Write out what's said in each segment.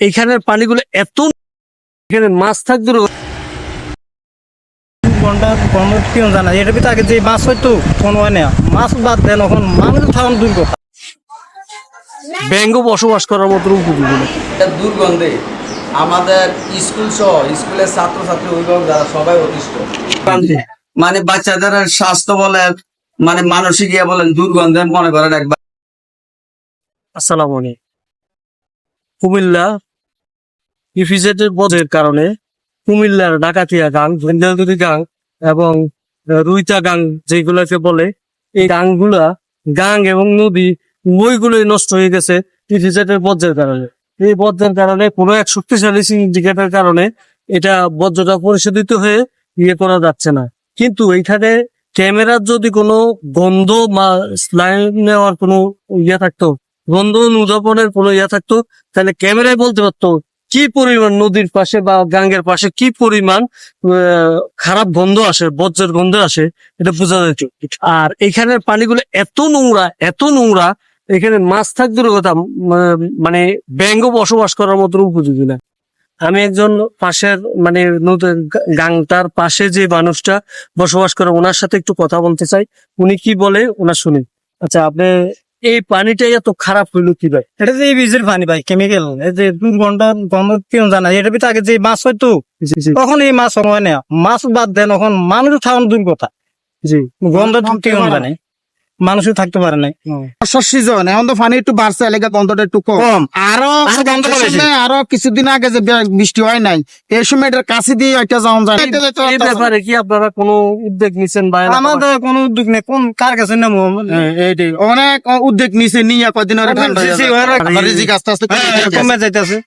এইখানের পানিগুলো এত এখানে মাছ থাকতো ঘণ্টা ঘণ্টা কেউ জানা এটার ভিতরে আগে যে মাছ হইতো কোনো হয় না। মাছ বাদ দেন এখন মানুষ থাকুন দূর কথা ব্যাঙ্গ বসবাস করার মতো উপযোগী দুর্গন্ধে আমাদের স্কুল সহ স্কুলের ছাত্রছাত্রী অভিভাবক যারা সবাই অতিষ্ঠ। মানে বাচ্চাদের স্বাস্থ্য বলেন মানে মানসিক ইয়ে বলেন দুর্গন্ধে মনে করেন একবার। আসসালামু আলাইকুম। কুমিল্লা ইফিজেটের পদের কারণে কুমিল্লার ডাকাতিয়া গাং ভেন্দাগুড়ি গাং এবং রুইতা গাং যেগুলোকে বলে, এই গাংগুলা গাং এবং নদী উভয়গুলোই নষ্ট হয়ে গেছে ইফিজেটের বজ্রের কারণে। এই বজ্রের কারণে কোনো এক শক্তিশালী সিন্ডিকেটের কারণে এটা বজ্রটা পরিশোধিত হয়ে ইয়ে করা যাচ্ছে না। কিন্তু এইখানে ক্যামেরার যদি কোনো গন্ধ বা স্লাইন নেওয়ার কোনো ইয়ে থাকতো, গন্ধ উদ্যাপনের কোনো ইয়ে থাকতো, তাহলে ক্যামেরায় বলতে পারতো কি পরিমাণ নদীর পাশে বা গাঙ্গের পাশে কি পরিমাণ খারাপ গন্ধ আসে, বজ্রের গন্ধ আসে, এটা বোঝা যেত আর এখানের পানিগুলো এত নোংরা এত নোংরা, এখানে মাছ থাক কথা মানে ব্যাঙ্গ বসবাস করার মতো উপযোগী না। আমি একজন পাশের মানে নদীর গাংটার পাশে যে মানুষটা বসবাস করে, ওনার সাথে একটু কথা বলতে চাই। উনি কি বলে, ওনার শুনি। আচ্ছা আপনি এই পানিটা এত খারাপ হইল কি ভাই? এটা যে বীজের পানি ভাই কেমিক্যাল এই যে দুর্গন্ধ গন্ধ কেউ জানা এটা ভিতরে আগে যে মাছ জি তখন এই মাছ হয় না মাছ বাদ দেন এখন মানুষ থাকুন দুর্গতা। কথা জি। গন্ধ কেউ জানে। মানুষও থাকতে পারে না বর্ষার সিজন এখন তো পানি একটু বাড়ছে এলাকা গন্ধটা একটু কম। আরও আরও কিছুদিন আগে যে বৃষ্টি হয় নাই এই সময় এটার কাছে দিয়ে একটা যাওয়া যায়। এই ব্যাপারে কি আপনারা কোনো উদ্যোগ নিছেন বা আমাদের কোনো উদ্যোগ নেই। কোন কার কাছে নেব? হ্যাঁ, এইটাই। অনেক উদ্যোগ নিছে নিয়ে কদিন রিজিক আস্তে আস্তে কমে হ্যাঁ, যাইতেছে।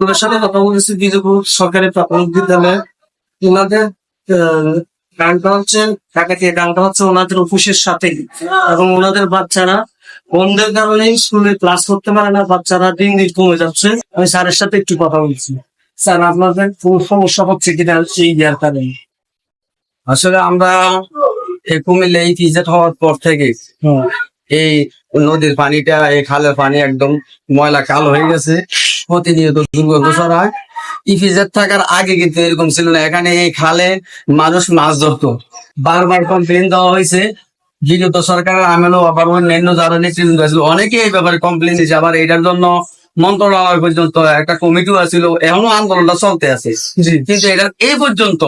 ওনার সাথে কথা বলেছি বিজয়পুর সরকারি প্রাথমিক বিদ্যালয়ে। ওনাদের গানটা হচ্ছে ঢাকাতিয়া গানটা হচ্ছে ওনাদের অফিসের সাথে এবং ওনাদের বাচ্চারা বন্ধের কারণে স্কুলে ক্লাস করতে পারে না বাচ্চারা দিন দিন কমে যাচ্ছে। আমি স্যারের সাথে একটু কথা বলছি। স্যার আপনাদের কোনো সমস্যা হচ্ছে কিনা এই ইয়ার কারণে? আসলে আমরা কুমিল্লা এই ফিজেট হওয়ার পর থেকে এই নদীর পানিটা এই খালের পানি একদম ময়লা কালো হয়ে গেছে। প্রতিনিয়ত দুর্গন্ধ ছড়ায় ইফিজেট থাকার আগে কিন্তু এরকম ছিল না। এখানে এই খালে মানুষ মাছ ধরতো। বারবার কমপ্লেন দেওয়া হয়েছে। বিগত সরকারের আমেলও আবার অন্যান্য যারা নেতৃত্ব ছিল অনেকে এই ব্যাপারে কমপ্লেন দিয়েছে। আবার এটার জন্য মন্ত্রণালয় পর্যন্ত একটা কমিটিও আছিল। এখনও আন্দোলনটা চলতে আছে। কিন্তু এটার এই পর্যন্ত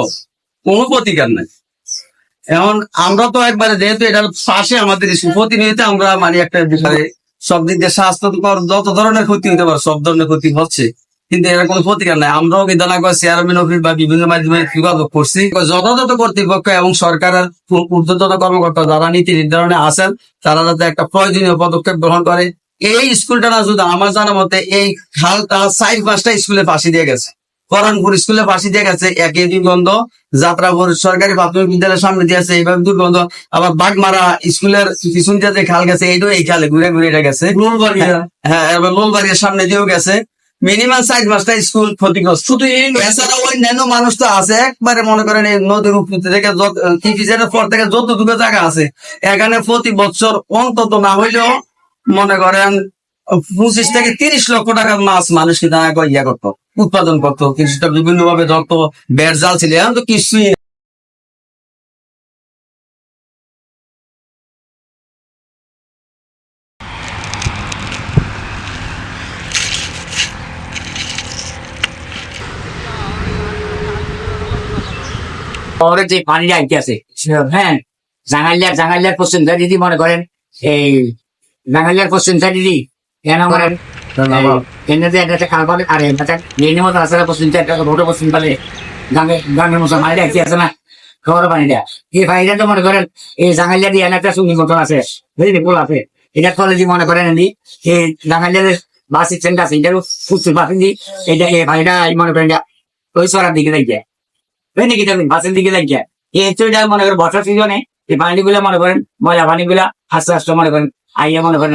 কোনো প্রতিকার নাই। এখন আমরা তো একবারে যেহেতু এটার পাশে আমাদের স্কুল প্রতিনিয়ত আমরা মানে একটা বিষয়ে সব দিক দিয়ে স্বাস্থ্যকর যত ধরনের ক্ষতি হতে পারে, সব ধরনের ক্ষতি হচ্ছে। কিন্তু এর কোনো প্রতিকার নাই। আমরাও বিধাননগর চেয়ারম্যান অফিস বা বিভিন্ন মাধ্যমে যোগাযোগ করছি। যথাযথ কর্তৃপক্ষ এবং সরকারের ঊর্ধ্বতন কর্মকর্তা যারা নীতি নির্ধারণে আছেন, তারা যাতে একটা প্রয়োজনীয় পদক্ষেপ গ্রহণ করে। এই স্কুলটা না শুধু আমার জানা মতে এই খালটা চার পাঁচটা স্কুলে ফাঁসি দিয়ে গেছে। করণপুর স্কুলে পাশে দিয়ে গেছে। একই দুর্গন্ধ যাত্রাপুর সরকারি প্রাথমিক বিদ্যালয়ের সামনে দিয়েছে এইভাবে দুর্গন্ধ। আবার বাগমারা স্কুলের পিছন দিয়ে যে খাল গেছে এইটাও এই খালে ঘুরে ঘুরে এটা গেছে। হ্যাঁ এবার লোলবাড়ির সামনে দিয়েও গেছে। মিনিমাম সাইজ পাঁচটা স্কুল ক্ষতিগ্রস্ত। শুধু এছাড়া অন্যান্য মানুষ তো আছে। একবারে মনে করেন এই নদীর উপর থেকে যত টিফিজের পর থেকে যতটুকু জায়গা আছে এখানে প্রতি বছর অন্তত না হইলেও মনে করেন পঁচিশ থেকে তিরিশ লক্ষ টাকার মাছ মানুষ কিন্তু ইয়া করতো, উৎপাদন করতো। কিছুটা বিভিন্ন ভাবে ধরতো, বেড় জাল ছিল, এখন তো কিছুই শহরের যে পানিটা আইতে আছে হ্যাঁ জাঙ্গালিয়ার জাঙ্গালিয়ার পশ্চিম যদি মনে করেন, এই জাঙ্গালিয়ার পশ্চিম সাইড একটা খাল পালে আরে আছে না পশ্চিম সাইড রোডে পশ্চিম পালে গাঙ্গে গাঙ্গের মতো পানিটা আইতে আছে না? শহরের পানিটা এই পানিটা তো মনে করেন এই জাঙ্গালিয়া দিয়ে একটা মতন আছে। বুঝলি পোল আছে এটা মনে করেন এমনি এই জাঙ্গালিয়ার বাস স্ট্যান্ড আছে এটারও ফুটফুট বাসিন দি এটা এই পানিটা মনে করেন ওই সরার দিকে বাসের দিকে এই মনে করেন বর্ষার সিজনে এই পানিগুলা মনে করেন ময়লা পানিগুলা আস্তে আস্তে মনে করেন। আইয়া মনে করেন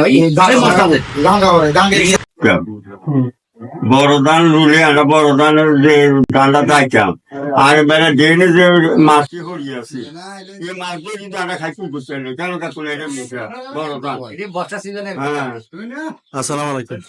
বড় ধান রুলে আমরা বড় ধানের যে চাইতাম আর বেলা ডেনে যে মাছটি হরিয়ে আছে এই মাছগুলো কিন্তু আমরা খাইতে বুঝতে পারি কেন কাকুলে এটা বড় ধান বর্ষা হ্যাঁ। আসসালামু আলাইকুম।